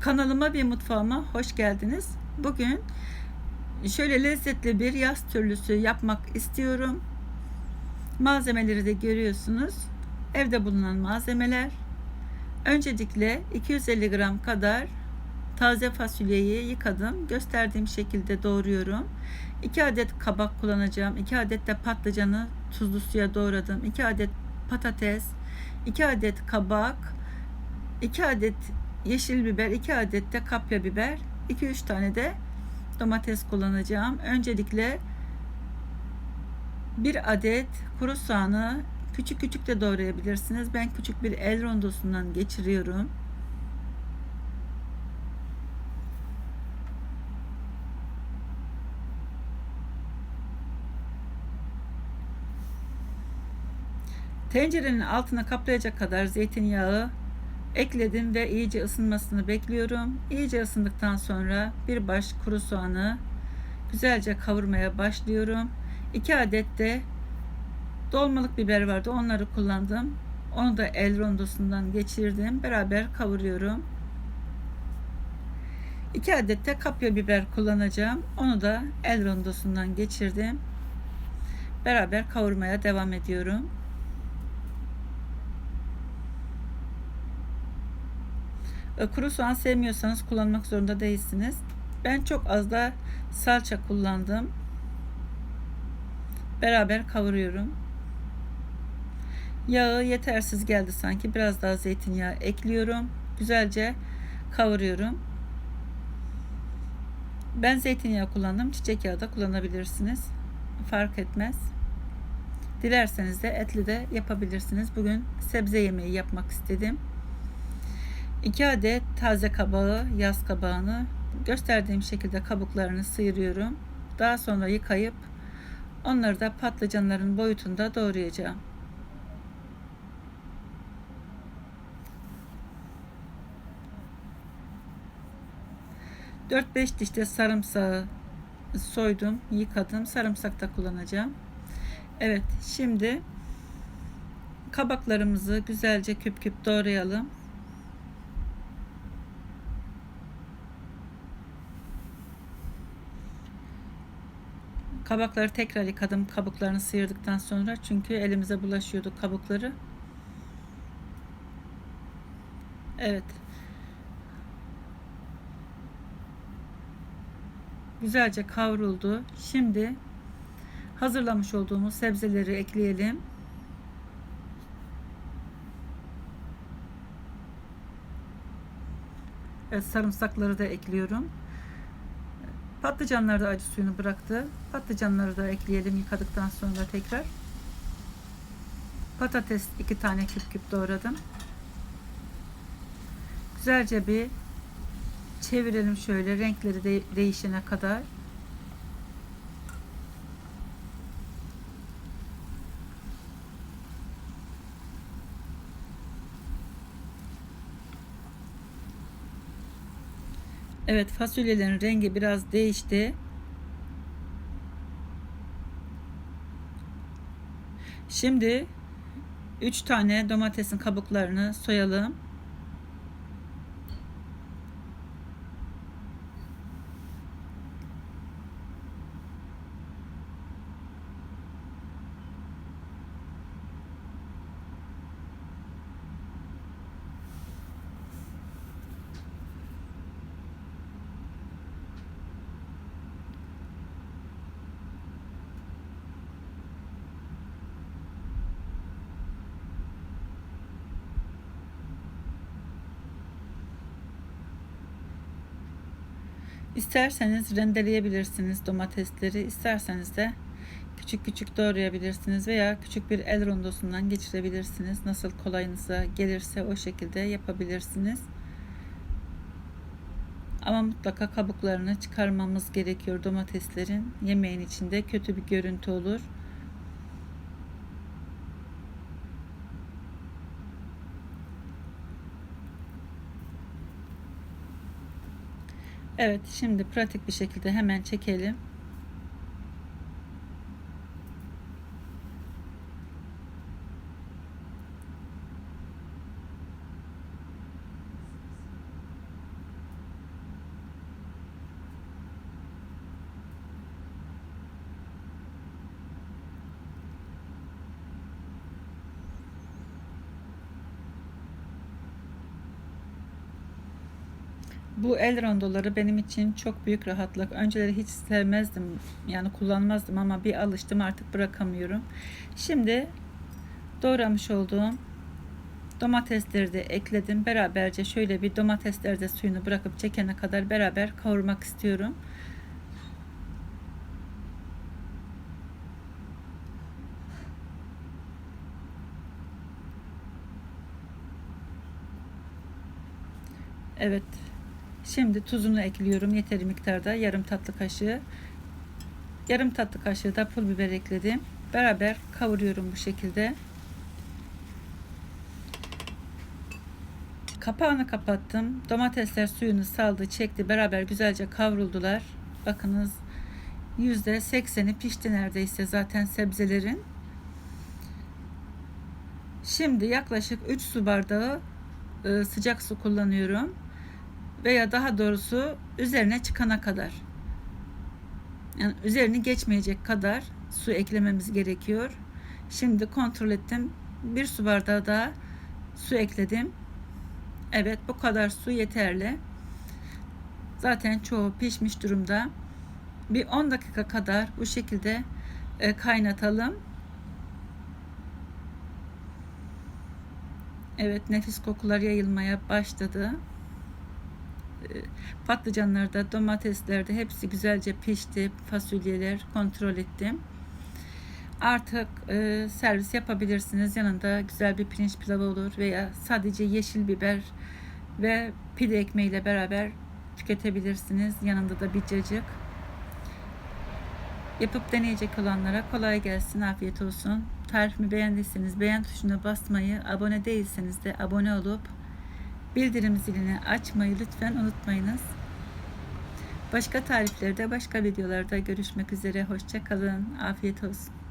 Kanalıma ve mutfağıma hoş geldiniz. Bugün şöyle lezzetli bir yaz türlüsü yapmak istiyorum. Malzemeleri de görüyorsunuz. Evde bulunan malzemeler. Öncelikle 250 gram kadar taze fasulyeyi yıkadım. Gösterdiğim şekilde doğruyorum. 2 adet kabak kullanacağım. 2 adet de patlıcanı tuzlu suya doğradım. 2 adet patates, 2 adet kabak, 2 adet yeşil biber, 2 adet de kapya biber, 2-3 tane de domates kullanacağım. Öncelikle bir adet kuru soğanı küçük küçük de doğrayabilirsiniz. Ben küçük bir el rondosundan geçiriyorum. Tencerenin altına kaplayacak kadar zeytinyağı ekledim ve iyice ısınmasını bekliyorum. İyice ısındıktan sonra bir baş kuru soğanı güzelce kavurmaya başlıyorum. 2 adet de dolmalık biber vardı. Onları kullandım. Onu da el rondosundan geçirdim. Beraber kavuruyorum. 2 adet de kapya biber kullanacağım. Onu da el rondosundan geçirdim. Beraber kavurmaya devam ediyorum. Kuru soğan sevmiyorsanız kullanmak zorunda değilsiniz. Ben çok az da salça kullandım. Beraber kavuruyorum. Yağı yetersiz geldi sanki. Biraz daha zeytinyağı ekliyorum. Güzelce kavuruyorum. Ben zeytinyağı kullandım. Çiçek yağı da kullanabilirsiniz. Fark etmez. Dilerseniz de etli de yapabilirsiniz. Bugün sebze yemeği yapmak istedim. 2 adet taze kabağı, yaz kabağını gösterdiğim şekilde kabuklarını sıyırıyorum. Daha sonra yıkayıp onları da patlıcanların boyutunda doğrayacağım. Dört beş diş de sarımsağı soydum, yıkadım. Sarımsak da kullanacağım. Evet, şimdi kabaklarımızı güzelce küp küp doğrayalım. Kabakları tekrar yıkadım kabuklarını sıyırdıktan sonra çünkü elimize bulaşıyordu kabukları. Evet. Güzelce kavruldu. Şimdi hazırlamış olduğumuz sebzeleri ekleyelim. Evet, sarımsakları da ekliyorum. Patlıcanlar da acı suyunu bıraktı. Patlıcanları da ekleyelim yıkadıktan sonra tekrar. Patates iki tane küp küp doğradım. Güzelce bir çevirelim şöyle renkleri de değişene kadar. Evet fasulyelerin rengi biraz değişti. Şimdi 3 tane domatesin kabuklarını soyalım. İsterseniz rendeleyebilirsiniz domatesleri, isterseniz de küçük küçük doğrayabilirsiniz veya küçük bir el rondosundan geçirebilirsiniz. Nasıl kolayınıza gelirse o şekilde yapabilirsiniz. Ama mutlaka kabuklarını çıkarmamız gerekiyor domateslerin. Yemeğin içinde kötü bir görüntü olur. Evet şimdi pratik bir şekilde hemen çekelim. Bu el rondoları benim için çok büyük rahatlık. Önceleri hiç sevmezdim. Yani kullanmazdım ama bir alıştım artık bırakamıyorum. Şimdi doğramış olduğum domatesleri de ekledim. Beraberce şöyle bir domatesler de suyunu bırakıp çekene kadar beraber kavurmak istiyorum. Evet. Şimdi tuzunu ekliyorum yeteri miktarda yarım tatlı kaşığı. Yarım tatlı kaşığı da pul biber ekledim. Beraber kavuruyorum bu şekilde. Kapağını kapattım. Domatesler suyunu saldı, çekti. Beraber güzelce kavruldular. Bakınız %80'i pişti neredeyse zaten sebzelerin. Şimdi yaklaşık 3 su bardağı e, sıcak su kullanıyorum. Veya daha doğrusu üzerine çıkana kadar. Yani üzerini geçmeyecek kadar su eklememiz gerekiyor. Şimdi kontrol ettim. Bir su bardağı daha su ekledim. Evet bu kadar su yeterli. Zaten çoğu pişmiş durumda. Bir 10 dakika kadar bu şekilde e, kaynatalım. Evet nefis kokular yayılmaya başladı. E, patlıcanlar da domatesler de hepsi güzelce pişti. Fasulyeler kontrol ettim. Artık e, servis yapabilirsiniz. Yanında güzel bir pirinç pilavı olur veya sadece yeşil biber ve pide ekmeğiyle beraber tüketebilirsiniz. Yanında da bir cacık. Yapıp deneyecek olanlara kolay gelsin, afiyet olsun. Tarifimi beğendiyseniz beğen tuşuna basmayı, abone değilseniz de abone olup bildirim zilini açmayı lütfen unutmayınız. Başka tariflerde, başka videolarda görüşmek üzere. Hoşçakalın. Afiyet olsun.